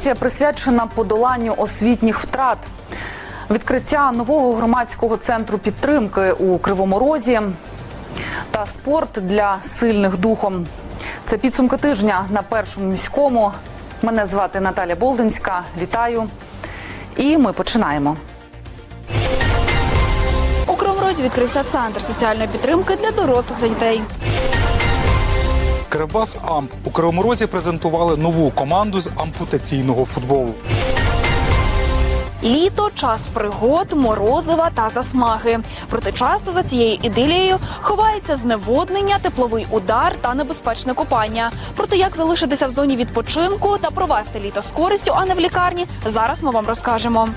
Конференція присвячена подоланню освітніх втрат. Відкриття нового громадського центру підтримки у Кривому Розі та спорт для сильних духом. Це підсумки тижня на першому міському. Мене звати Наталя Болдинська. Вітаю. І ми починаємо. У Кривоморозі відкрився центр соціальної підтримки для дорослих та дітей. Кривбас Амп у Кривому Розі презентували нову команду з ампутаційного футболу. Літо час пригод, морозива та засмаги. Проте часто за цією ідилією ховається зневоднення, тепловий удар та небезпечне купання. Проте як залишитися в зоні відпочинку та провести літо з користю, а не в лікарні, зараз ми вам розкажемо.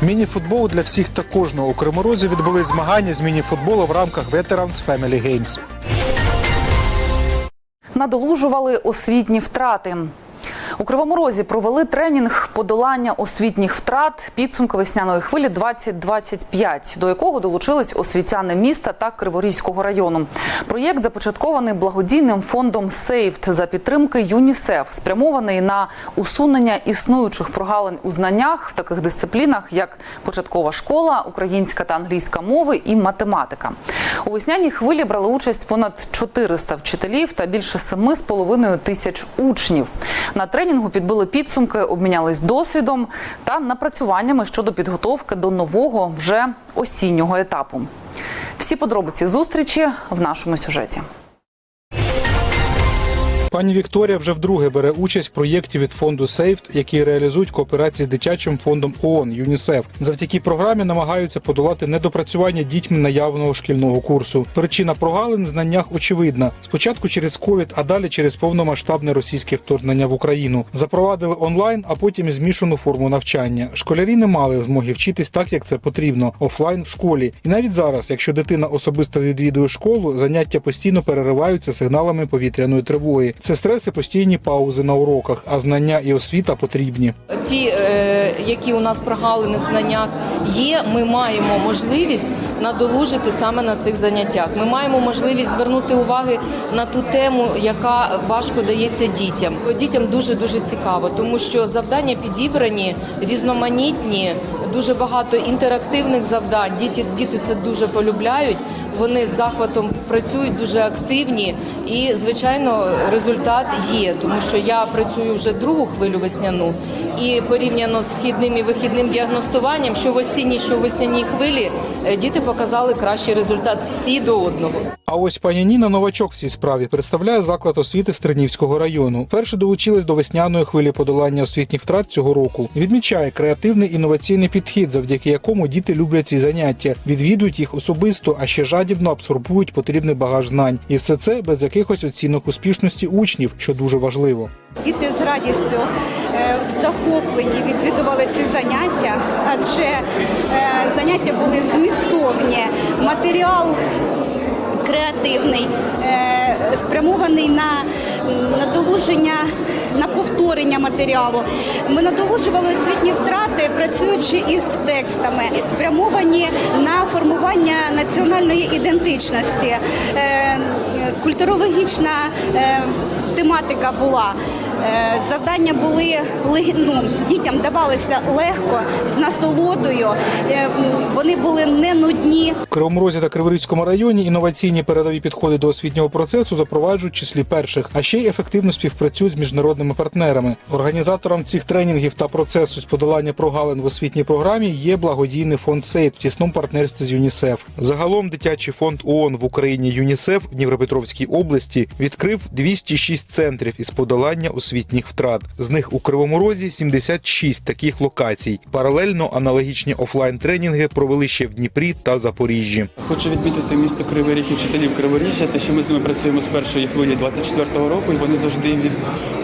Міні-футбол для всіх та кожного у Кривому Розі відбулись змагання з міні-футболу в рамках Veterans Family Games. Надолужували освітні втрати. У Кривому Розі провели тренінг подолання освітніх втрат підсумки весняної хвилі 2025, до якого долучились освітяни міста та Криворізького району. Проєкт започаткований благодійним фондом «Сейфт» за підтримки ЮНІСЕФ, спрямований на усунення існуючих прогалин у знаннях в таких дисциплінах, як початкова школа, українська та англійська мови і математика. У весняній хвилі брали участь понад 400 вчителів та більше 7,5 тисяч учнів. На тренінгу підбили підсумки, обмінялись досвідом та напрацюваннями щодо підготовки до нового вже осіннього етапу. Всі подробиці зустрічі в нашому сюжеті. Пані Вікторія вже вдруге бере участь в проєкті від фонду «Сейфт», який реалізують кооперації з дитячим фондом ООН ЮНІСЕФ. Завдяки програмі намагаються подолати недопрацювання дітьми наявного шкільного курсу. Причина прогалин в знаннях очевидна. Спочатку через ковід, а далі через повномасштабне російське вторгнення в Україну. Запровадили онлайн, а потім і змішану форму навчання. Школярі не мали змоги вчитись так, як це потрібно офлайн в школі. І навіть зараз, якщо дитина особисто відвідує школу, заняття постійно перериваються сигналами повітряної тривоги. Це стреси, постійні паузи на уроках, а знання і освіта потрібні. ті, е, які у нас прогалини в знаннях є, ми маємо можливість надолужити саме на цих заняттях. Ми маємо можливість звернути уваги на ту тему, яка важко дається дітям. Дітям дуже дуже цікаво, тому що завдання підібрані, різноманітні, дуже багато інтерактивних завдань. Діти, діти це дуже полюбляють. Вони з захватом працюють дуже активні, і звичайно, результат є, тому що я працюю вже другу хвилю весняну, і порівняно з вхідним і вихідним діагностуванням, що в осінній, що в весняній хвилі, е, діти показали кращий результат всі до одного. А ось пані Ніна новачок в цій справі представляє заклад освіти Стринівського району. Перше долучилась до весняної хвилі подолання освітніх втрат цього року. Відмічає креативний інноваційний підхід, завдяки якому діти люблять ці заняття, відвідують їх особисто, а ще жадібно абсорбують потрібний багаж знань. І все це без якихось оцінок успішності учнів, що дуже важливо. Діти з радістю е, в захопленні відвідували ці заняття, адже е, заняття були змістовні, матеріал креативний, е, спрямований на надолуження, на повторення матеріалу. Ми надолужували освітні втрати, працюючи із текстами, спрямовані на формування національної ідентичності. Е, Культурологічна е, тематика була. Е, Завдання були ну, дітям давалися легко, з насолодою. Е, Вони були не нудні. В Кривому та Криворізькому районі інноваційні передові підходи до освітнього процесу запроваджують числі перших, а ще й ефективно співпрацюють з міжнародними партнерами. Організатором цих тренінгів та процесу з подолання прогалин в освітній програмі є благодійний фонд «Сейт» в тісному партнерстві з ЮНІСЕФ. Загалом дитячий фонд ООН в Україні ЮНІСЕФ в Дніпропетровській області відкрив 206 центрів із подолання освітніх втрат. З них у Кривому Розі 76 таких локацій. Паралельно аналогічні офлайн тренінги провели ще в Дніпрі та Запоріжжі. Хочу відмітити місто Кривий Ріг і вчителів Криворіжжя, те, що ми з ними працюємо з першої хвилі 24-го року, і вони завжди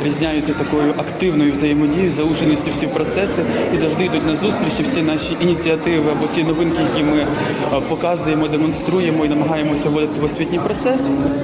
відрізняються такою активною взаємодією, заученістю всі процеси і завжди йдуть на зустрічі. Всі наші ініціативи або ті новинки, які ми е, показуємо, демонструємо і намагаємося вводити в освітній процес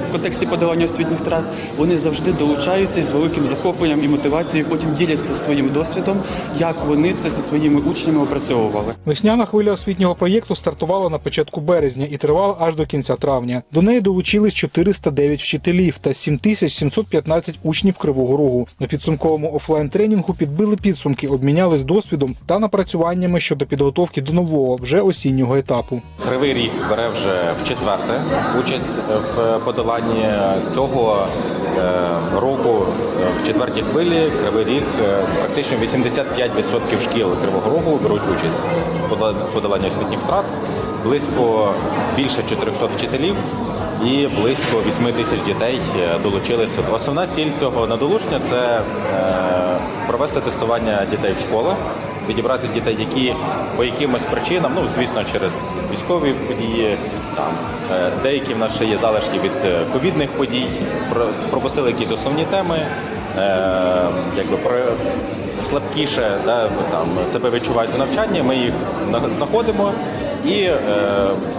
в контексті подолання освітніх втрат, вони завжди долучаються і з великим захопленням захопленням і мотивацією потім діляться своїм досвідом, як вони це зі своїми учнями опрацьовували. Весняна хвиля освітнього проєкту стартувала на початку березня і тривала аж до кінця травня. До неї долучились 409 вчителів та 7715 учнів Кривого Рогу. На підсумковому офлайн тренінгу підбили підсумки, обмінялись досвідом та напрацюваннями щодо підготовки до нового вже осіннього етапу. Кривий ріг бере вже в четверте участь в подоланні цього е, року е, в четвертій хвилі. Кривий ріг е, практично 85% шкіл Кривого Рогу беруть участь в подоланні освітніх втрат. Близько більше 400 вчителів і близько 8 тисяч дітей е, долучилися. Основна ціль цього надолучення це е, провести тестування дітей в школах відібрати дітей, які по якимось причинам, ну звісно, через військові події, там деякі в нас ще є залишки від ковідних подій, пропустили якісь основні теми, якби про слабкіше да, там себе відчувають в навчанні. Ми їх на- знаходимо і е,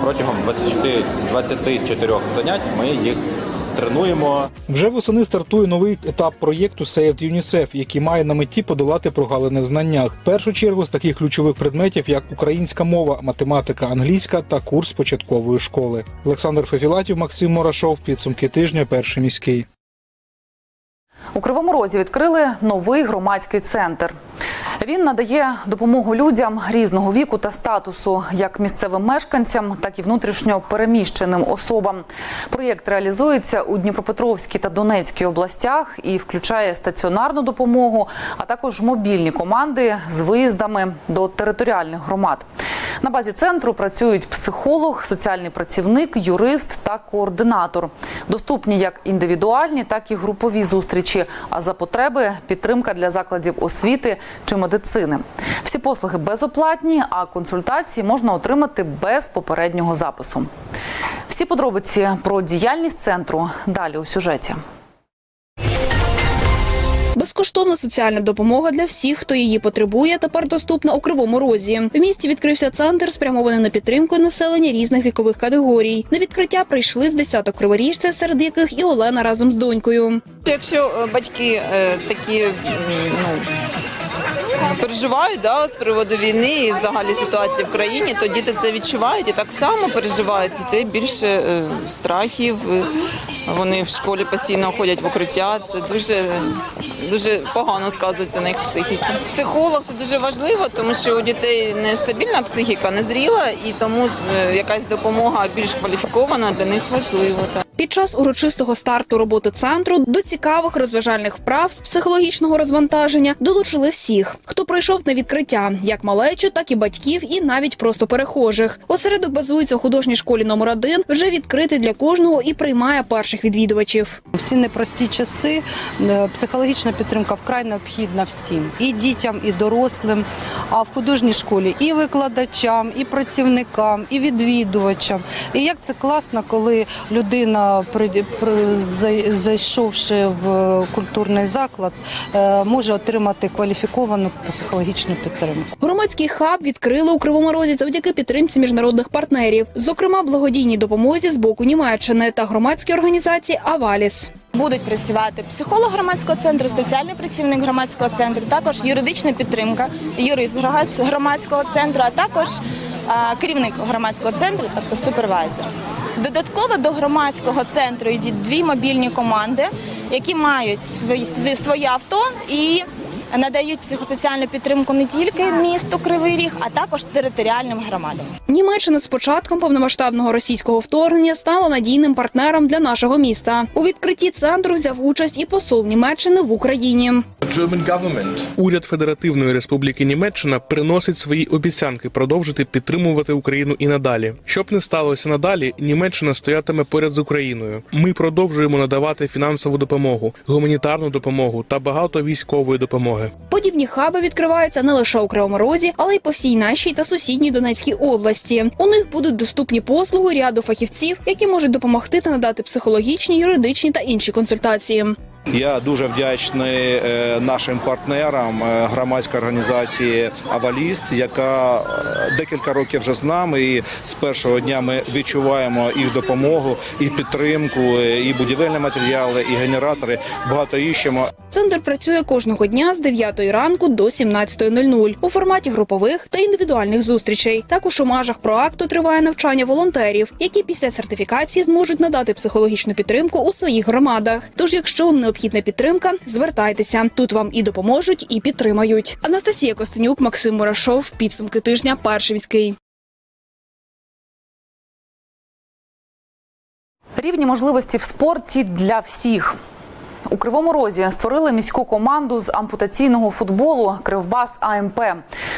протягом 24, 24 занять ми їх тренуємо. Вже восени стартує новий етап проєкту Saved UNICEF, який має на меті подолати прогалини в знаннях. В першу чергу з таких ключових предметів, як українська мова, математика, англійська та курс початкової школи. Олександр Фефілатів, Максим Мурашов. Підсумки тижня. Перший міський. У Кривому Розі відкрили новий громадський центр. Він надає допомогу людям різного віку та статусу, як місцевим мешканцям, так і внутрішньо переміщеним особам. Проєкт реалізується у Дніпропетровській та Донецькій областях і включає стаціонарну допомогу, а також мобільні команди з виїздами до територіальних громад. На базі центру працюють психолог, соціальний працівник, юрист та координатор. Доступні як індивідуальні, так і групові зустрічі. А за потреби підтримка для закладів освіти чи медицини. Всі послуги безоплатні, а консультації можна отримати без попереднього запису. Всі подробиці про діяльність центру далі у сюжеті. Безкоштовна соціальна допомога для всіх, хто її потребує, тепер доступна у Кривому Розі. В місті відкрився центр, спрямований на підтримку населення різних вікових категорій. На відкриття прийшли з десяток криворіжців, серед яких і Олена разом з донькою. Якщо е, батьки е, такі ну, переживають да, з приводу війни і взагалі ситуації в країні, то діти це відчувають і так само переживають. Дітей більше е, страхів. е, Вони в школі постійно ходять в укриття. Це дуже, дуже погано сказується на їх психіці. Психолог це дуже важливо, тому що у дітей нестабільна психіка, незріла, і тому е, якась допомога більш кваліфікована для них важлива. Під час урочистого старту роботи центру до цікавих розважальних вправ з психологічного розвантаження долучили всіх, хто прийшов на відкриття, як малечу, так і батьків, і навіть просто перехожих. Осередок базується у художній школі номер 1 вже відкритий для кожного і приймає перших відвідувачів. В ці непрості часи е, психологічна підтримка вкрай необхідна всім і дітям, і дорослим. А в художній школі і викладачам, і працівникам, і відвідувачам. І як це класно, коли людина, зайшовши в культурний заклад, е, може отримати кваліфіковану психологічну підтримку. Громадський хаб відкрили у Кривому Розі завдяки підтримці міжнародних партнерів, зокрема благодійній допомозі з боку Німеччини та громадській організації Аваліс. Будуть працювати психолог громадського центру, соціальний працівник громадського центру, також юридична підтримка, юрист громадського центру, а також керівник громадського центру, тобто супервайзер. Додатково до громадського центру йдуть дві мобільні команди, які мають своє авто і надають психосоціальну підтримку не тільки місту Кривий Ріг, а також територіальним громадам. Німеччина з початком повномасштабного російського вторгнення стала надійним партнером для нашого міста. У відкритті центру взяв участь і посол Німеччини в Україні. Уряд Федеративної Республіки Німеччина приносить свої обіцянки продовжити підтримувати Україну і надалі. Щоб не сталося надалі, Німеччина стоятиме поряд з Україною. Ми продовжуємо надавати фінансову допомогу, гуманітарну допомогу та багато військової допомоги. Подібні хаби відкриваються не лише у Кривому Розі, але й по всій нашій та сусідній Донецькій області. У них будуть доступні послуги ряду фахівців, які можуть допомогти та надати психологічні, юридичні та інші консультації. Я дуже вдячний е, нашим партнерам е, громадської організації Аваліст, яка е, декілька років вже з нами. І з першого дня ми відчуваємо їх допомогу і підтримку, і будівельні матеріали, і генератори. Багато іщемо. Центр працює кожного дня з 9 ранку до 17.00 у форматі групових та індивідуальних зустрічей. Також у межах проекту триває навчання волонтерів, які після сертифікації зможуть надати психологічну підтримку у своїх громадах. Тож, якщо вам необхідна підтримка, звертайтеся. Тут вам і допоможуть, і підтримають. Анастасія Костенюк, Максим Мурашов. Підсумки тижня. Перший. Рівні можливості в спорті для всіх. У Кривому Розі створили міську команду з ампутаційного футболу Кривбас АМП.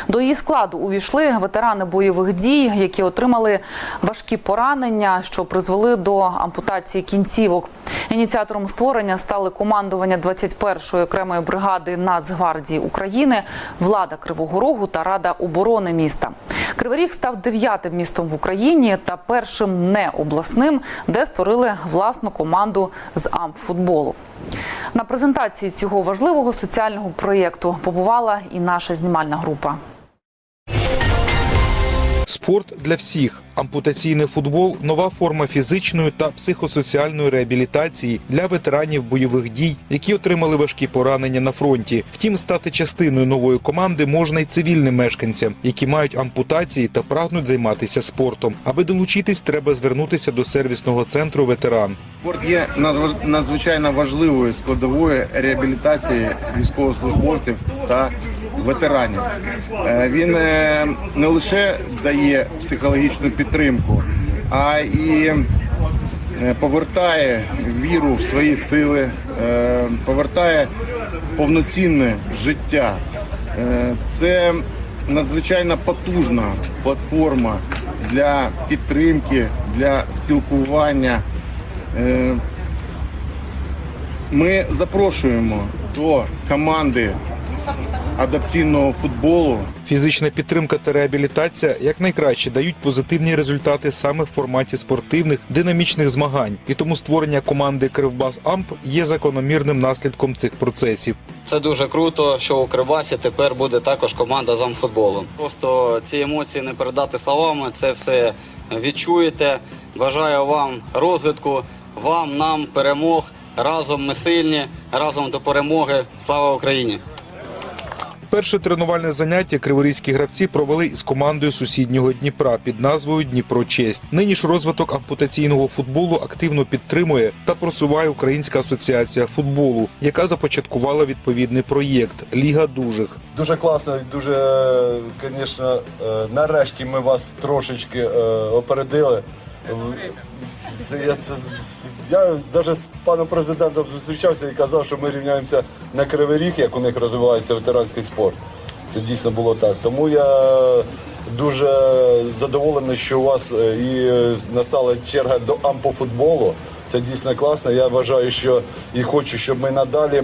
До її складу увійшли ветерани бойових дій, які отримали важкі поранення, що призвели до ампутації кінцівок. Ініціатором створення стали командування 21-ї окремої бригади Нацгвардії України, влада Кривого Рогу та Рада оборони міста. Кривий Ріг став дев'ятим містом в Україні та першим не обласним, де створили власну команду з ампфутболу. На презентації цього важливого соціального проєкту побувала і наша знімальна група. Спорт для всіх. Ампутаційний футбол нова форма фізичної та психосоціальної реабілітації для ветеранів бойових дій, які отримали важкі поранення на фронті. Втім, стати частиною нової команди можна й цивільним мешканцям, які мають ампутації та прагнуть займатися спортом. Аби долучитись, треба звернутися до сервісного центру ветеран. Спорт є надзвичайно важливою складовою реабілітації військовослужбовців та ветеранів. Е, Він е, не лише дає психологічну підтримку, а і е, повертає віру в свої сили, повертає повноцінне життя. Це надзвичайно потужна платформа для підтримки, для спілкування. Ми запрошуємо до команди адаптивного футболу Фізична підтримка та реабілітація якнайкраще дають позитивні результати саме в форматі спортивних динамічних змагань, і тому створення команди Кривбас Амп є закономірним наслідком цих процесів. Це дуже круто, що у Кривбасі тепер буде також команда з амфутболу. Просто ці емоції не передати словами, це все відчуєте. Бажаю вам розвитку, вам, нам перемог. Разом ми сильні, разом до перемоги. Слава Україні! Перше тренувальне заняття криворізькі гравці провели із командою сусіднього Дніпра під назвою Дніпро Честь. Нині ж розвиток ампутаційного футболу активно підтримує та просуває Українська асоціація футболу, яка започаткувала відповідний проєкт Ліга дужих. Дуже класно, дуже, звісно, нарешті ми вас трошечки е, опередили. Я, це, я навіть з паном президентом зустрічався і казав, що ми рівняємося на Кривий Ріг, як у них розвивається ветеранський спорт. Це дійсно було так. Тому я дуже задоволений, що у вас е, і настала черга до ампофутболу. Це дійсно класно. Я вважаю, що і хочу, щоб ми надалі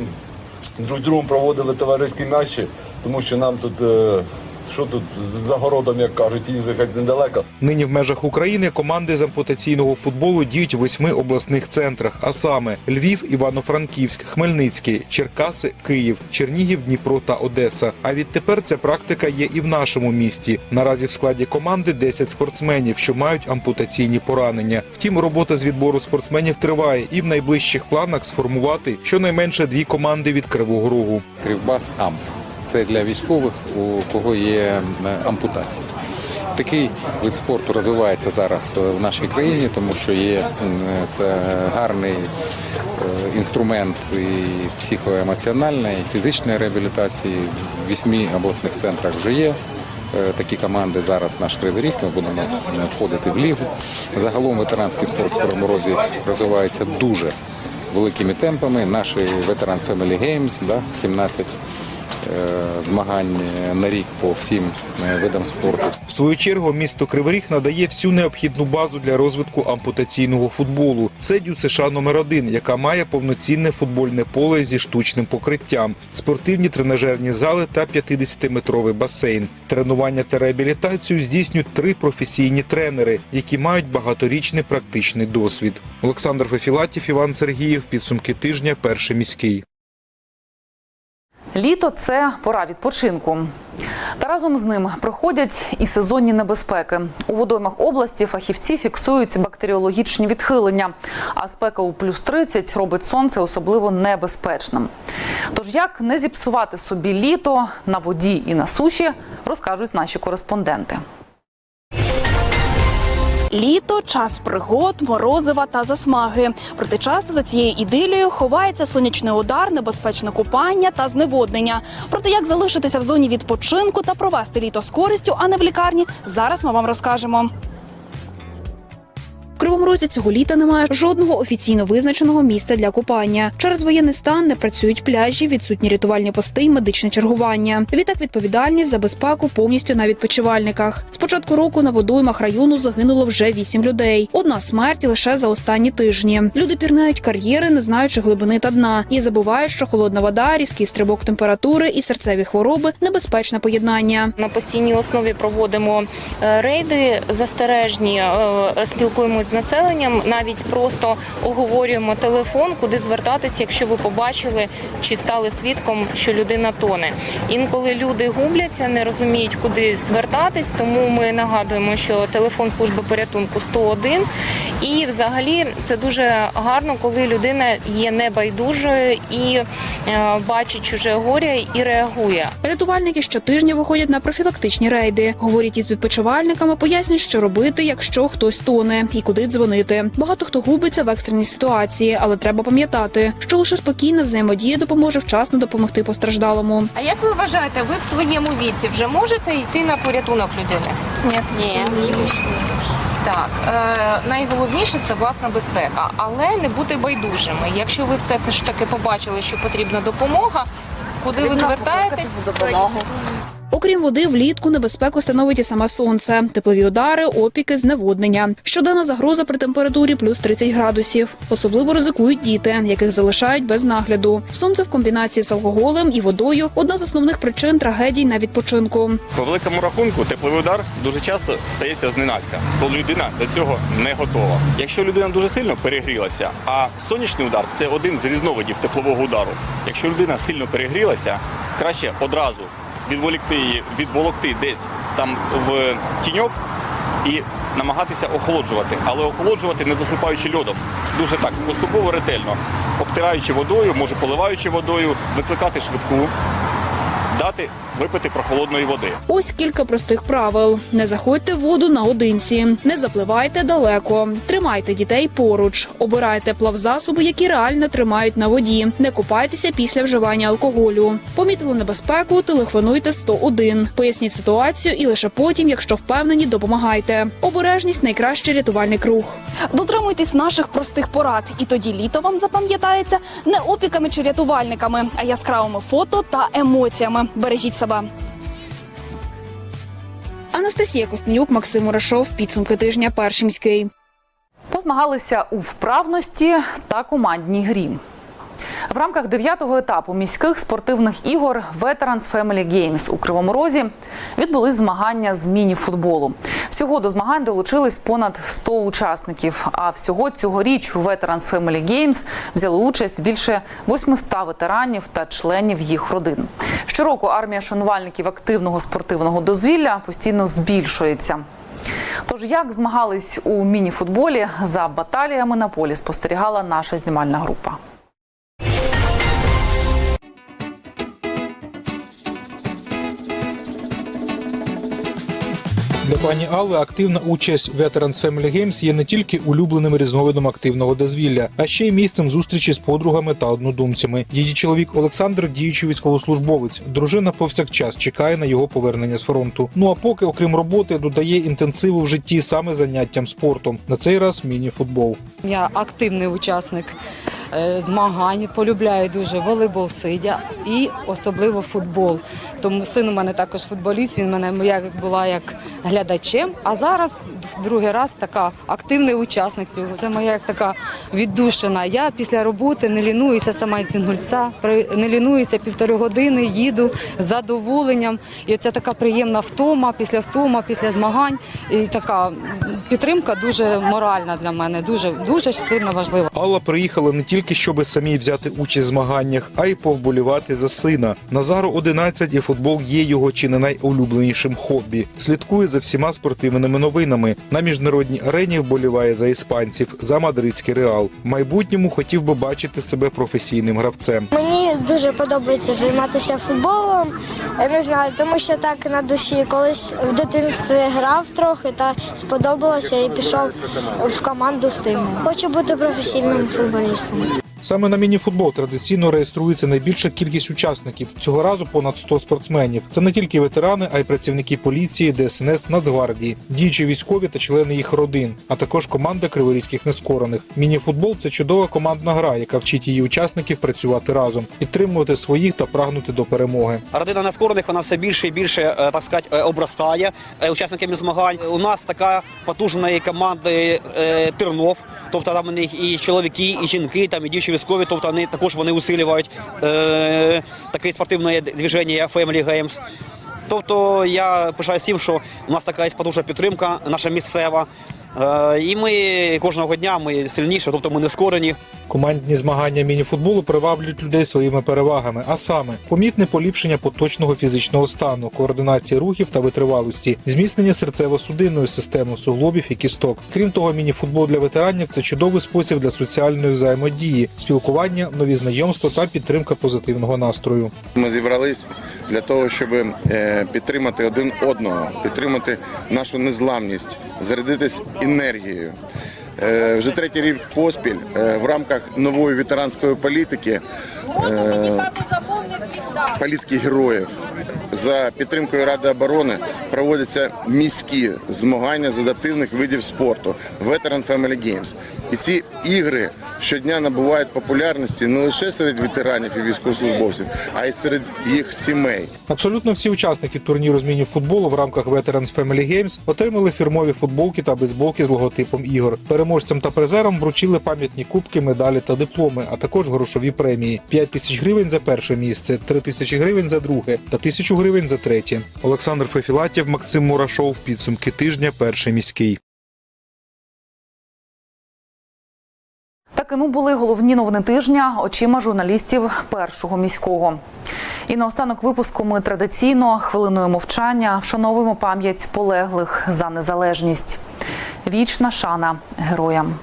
друг з другом проводили товариські матчі, тому що нам тут, е, що тут за городом, як кажуть, їздити недалеко. Нині в межах України команди з ампутаційного футболу діють у восьми обласних центрах, а саме Львів, Івано-Франківськ, Хмельницький, Черкаси, Київ, Чернігів, Дніпро та Одеса. А відтепер ця практика є і в нашому місті. Наразі в складі команди 10 спортсменів, що мають ампутаційні поранення. Втім, робота з відбору спортсменів триває, і в найближчих планах сформувати щонайменше дві команди від Кривого Рогу. Кривбас Амп. Це для військових, у кого є е, ампутація. Такий вид спорту розвивається зараз е, в нашій країні, тому що є це гарний е, інструмент і психоемоціональної, і фізичної реабілітації. В вісьми обласних центрах вже є. Такі команди зараз наш Кривий Ріг, ми будемо входити в лігу. Загалом ветеранський спорт в Кривому Розі розвивається дуже великими темпами. Наші ветеран Family Games, да, 17 е, змагань на рік по всім е, видам спорту. В свою чергу місто Кривий Ріг надає всю необхідну базу для розвитку ампутаційного футболу. Це дю США номер 1 яка має повноцінне футбольне поле зі штучним покриттям, спортивні тренажерні зали та 50-метровий басейн. Тренування та реабілітацію здійснюють три професійні тренери, які мають багаторічний практичний досвід. Олександр Фефілатів, Іван Сергіїв. Підсумки тижня. Перший міський. Літо це пора відпочинку. Та разом з ним проходять і сезонні небезпеки. У водоймах області фахівці фіксують бактеріологічні відхилення, а спека у плюс 30 робить сонце особливо небезпечним. Тож як не зіпсувати собі літо на воді і на суші, розкажуть наші кореспонденти. Літо час пригод, морозива та засмаги. Проте часто за цією ідилією ховається сонячний удар, небезпечне купання та зневоднення. Проте як залишитися в зоні відпочинку та провести літо з користю, а не в лікарні, зараз ми вам розкажемо. Кривому Розі цього літа немає жодного офіційно визначеного місця для купання. Через воєнний стан не працюють пляжі, відсутні рятувальні пости й медичне чергування. Відтак відповідальність за безпеку повністю на відпочивальниках. З початку року на водоймах району загинуло вже вісім людей. Одна смерть лише за останні тижні. Люди пірнають кар'єри, не знаючи глибини та дна, і забувають, що холодна вода, різкий стрибок температури і серцеві хвороби небезпечне поєднання. На постійній основі проводимо е, рейди застережні, е, спілкуємось населенням, навіть просто оговорюємо телефон, куди звертатися, якщо ви побачили чи стали свідком, що людина тоне. Інколи люди губляться, не розуміють, куди звертатись, тому ми нагадуємо, що телефон служби порятунку 101. І взагалі це дуже гарно, коли людина є небайдужою і е, бачить чуже горя і реагує. Рятувальники щотижня виходять на профілактичні рейди. Говорять із відпочивальниками, пояснюють, що робити, якщо хтось тоне, і куди дзвонити. Багато хто губиться в екстреній ситуації, але треба пам'ятати, що лише спокійна взаємодія допоможе вчасно допомогти постраждалому. А як ви вважаєте, ви в своєму віці вже можете йти на порятунок людини? Ні. Ні. Так, е, найголовніше це власна безпека, але не бути байдужими. Якщо ви все ж таки побачили, що потрібна допомога, куди ви звертаєтесь? Окрім води, влітку небезпеку становить і саме сонце, теплові удари, опіки, зневоднення. Щоденна загроза при температурі плюс 30 градусів. Особливо ризикують діти, яких залишають без нагляду. Сонце в комбінації з алкоголем і водою одна з основних причин трагедій на відпочинку. По великому рахунку тепловий удар дуже часто стається зненацька, коли людина до цього не готова. Якщо людина дуже сильно перегрілася, а сонячний удар це один з різновидів теплового удару. Якщо людина сильно перегрілася, краще одразу відволікти її, відволокти десь там в тіньок і намагатися охолоджувати, але охолоджувати не засипаючи льодом. Дуже так поступово ретельно, обтираючи водою, може поливаючи водою, викликати швидку, дати випити прохолодної води. Ось кілька простих правил: не заходьте в воду наодинці, не запливайте далеко, тримайте дітей поруч, обирайте плавзасоби, які реально тримають на воді. Не купайтеся після вживання алкоголю. Помітили небезпеку, телефонуйте 101. Поясніть ситуацію і лише потім, якщо впевнені, допомагайте. Обережність найкращий рятувальний круг. Дотримуйтесь наших простих порад, і тоді літо вам запам'ятається не опіками чи рятувальниками, а яскравими фото та емоціями. Бережіть себе. Анастасія Костенюк, Максим Урашов. Підсумки тижня. Перший міський. Позмагалися у вправності та командній грі. В рамках дев'ятого етапу міських спортивних ігор Veterans Family Games у Кривому Розі відбулись змагання з міні-футболу. Всього до змагань долучились понад 100 учасників. А всього цьогоріч у Veterans Family Games взяли участь більше 800 ветеранів та членів їх родин. Щороку армія шанувальників активного спортивного дозвілля постійно збільшується. Тож, як змагались у міні-футболі за баталіями на полі, спостерігала наша знімальна група. Для пані Алли активна участь в Veterans Family Games є не тільки улюбленим різновидом активного дозвілля, а ще й місцем зустрічі з подругами та однодумцями. Її чоловік Олександр діючий військовослужбовець. Дружина повсякчас чекає на його повернення з фронту. Ну а поки, окрім роботи, додає інтенсиву в житті саме заняттям спортом. На цей раз міні-футбол. Я активний учасник е, змагань, полюбляю дуже волейбол сидя і особливо футбол. Тому син у мене також футболіст. Він мене як була як глядачем. А зараз в другий раз така активний учасник цього. Це моя як така віддушина. Я після роботи не лінуюся сама із Інгульця, не лінуюся півтори години, їду з задоволенням. І це така приємна втома, після втома, після змагань. І така підтримка дуже моральна для мене, дуже дуже сильно важлива. Алла приїхала не тільки щоби самі взяти участь в змаганнях, а й повболівати за сина. Назару 11 і футбол є його чи не найулюбленішим хобі. Слідкує за всіма спортивними новинами. На міжнародній арені вболіває за іспанців, за мадридський реал. В майбутньому хотів би бачити себе професійним гравцем. Мені дуже подобається займатися футболом. Я не знаю, тому що так на душі. Колись в дитинстві грав трохи та сподобалося і пішов в команду з тим. Хочу бути професійним футболістом. Саме на мініфутбол традиційно реєструється найбільша кількість учасників. Цього разу понад 100 спортсменів. Це не тільки ветерани, а й працівники поліції, ДСНС, Нацгвардії, діючі військові та члени їх родин, а також команда криворізьких нескорених. Мініфутбол це чудова командна гра, яка вчить її учасників працювати разом, підтримувати своїх та прагнути до перемоги. Родина нескорених вона все більше і більше, е, так сказати, е, обростає е, учасниками змагань. У нас така потужна команда Тернов, тобто там у них і чоловіки, і жінки, там і дівчі військові, тобто вони також вони усилюють е, таке спортивне движення Family Games. Тобто я пишаюсь тим, що у нас така є потужна підтримка, наша місцева. Е, і ми кожного дня ми сильніші, тобто ми не скорені. Командні змагання мініфутболу приваблюють людей своїми перевагами, а саме помітне поліпшення поточного фізичного стану, координації рухів та витривалості, зміцнення серцево-судинної системи суглобів і кісток. Крім того, мініфутбол для ветеранів це чудовий спосіб для соціальної взаємодії, спілкування, нові знайомства та підтримка позитивного настрою. Ми зібрались для того, щоб е, підтримати один одного, підтримати нашу незламність, зарядитись енергією. Е, Вже третій рік поспіль е, в рамках нової ветеранської політики е, політики героїв за підтримкою Ради оборони проводяться міські змагання з адаптивних видів спорту Veteran Family Games. І ці ігри щодня набувають популярності не лише серед ветеранів і військовослужбовців, а й серед їх сімей. Абсолютно всі учасники турніру з міні-футболу в рамках Veterans Family Games отримали фірмові футболки та бейсболки з логотипом ігор. Переможцям та призерам вручили пам'ятні кубки, медалі та дипломи, а також грошові премії: 5 тисяч гривень за перше місце, 3 тисячі гривень за друге та тисячу гривень за третє. Олександр Фефілатів, Максим Мурашов. Підсумки тижня. Перший міський. Такими були головні новини тижня очима журналістів першого міського. І на останок випуску ми традиційно хвилиною мовчання вшановуємо пам'ять полеглих за незалежність. Вічна шана героям.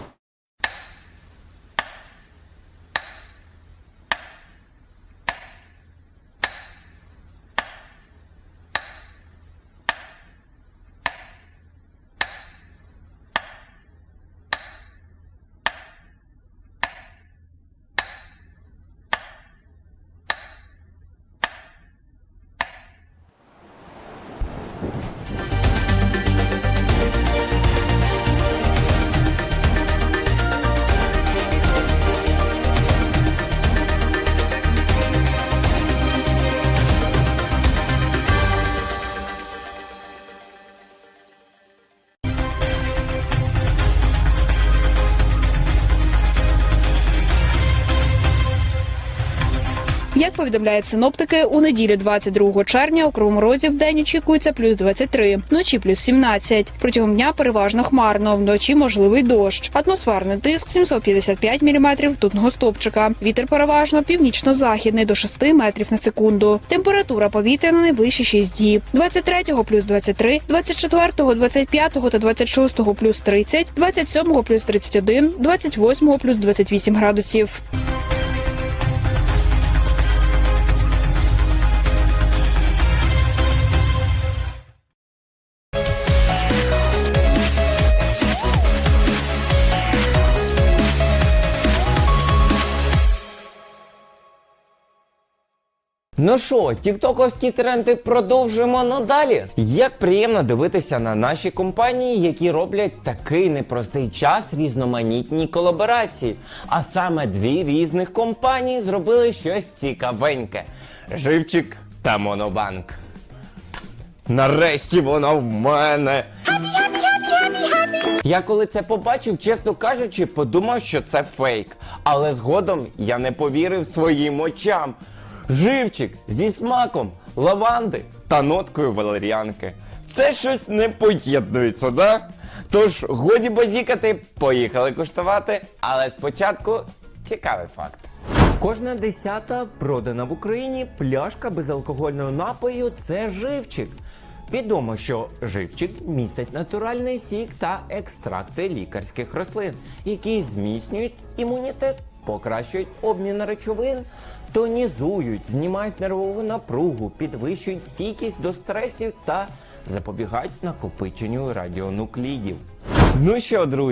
Повідомляють синоптики, у неділю 22 червня у Кривому Розі в день очікується плюс 23, вночі плюс 17. Протягом дня переважно хмарно, вночі можливий дощ. Атмосферний тиск 755 міліметрів ртутного стопчика. Вітер переважно північно-західний до 6 метрів на секунду. Температура повітря на найближчі 6 діб. 23-го плюс 23, 24-го, 25-го та 26-го плюс 30, 27-го плюс 31, 28-го плюс 28 градусів. Ну що, тіктоковські тренди продовжуємо надалі. Як приємно дивитися на наші компанії, які роблять такий непростий час різноманітні колаборації. А саме дві різних компанії зробили щось цікавеньке: Живчик та Монобанк. Нарешті вона в мене. Я коли це побачив, чесно кажучи, подумав, що це фейк. Але згодом я не повірив своїм очам. Живчик зі смаком лаванди та ноткою валеріанки. Це щось не поєднується, да? Тож, годі базікати, поїхали куштувати, але спочатку Цікавий факт. Кожна десята продана в Україні пляшка безалкогольного напою це живчик. Відомо, що живчик містить натуральний сік та екстракти лікарських рослин, які зміцнюють імунітет, покращують обмін речовин, тонізують, знімають нервову напругу, підвищують стійкість до стресів та запобігають накопиченню радіонуклідів. Ну що, друзі?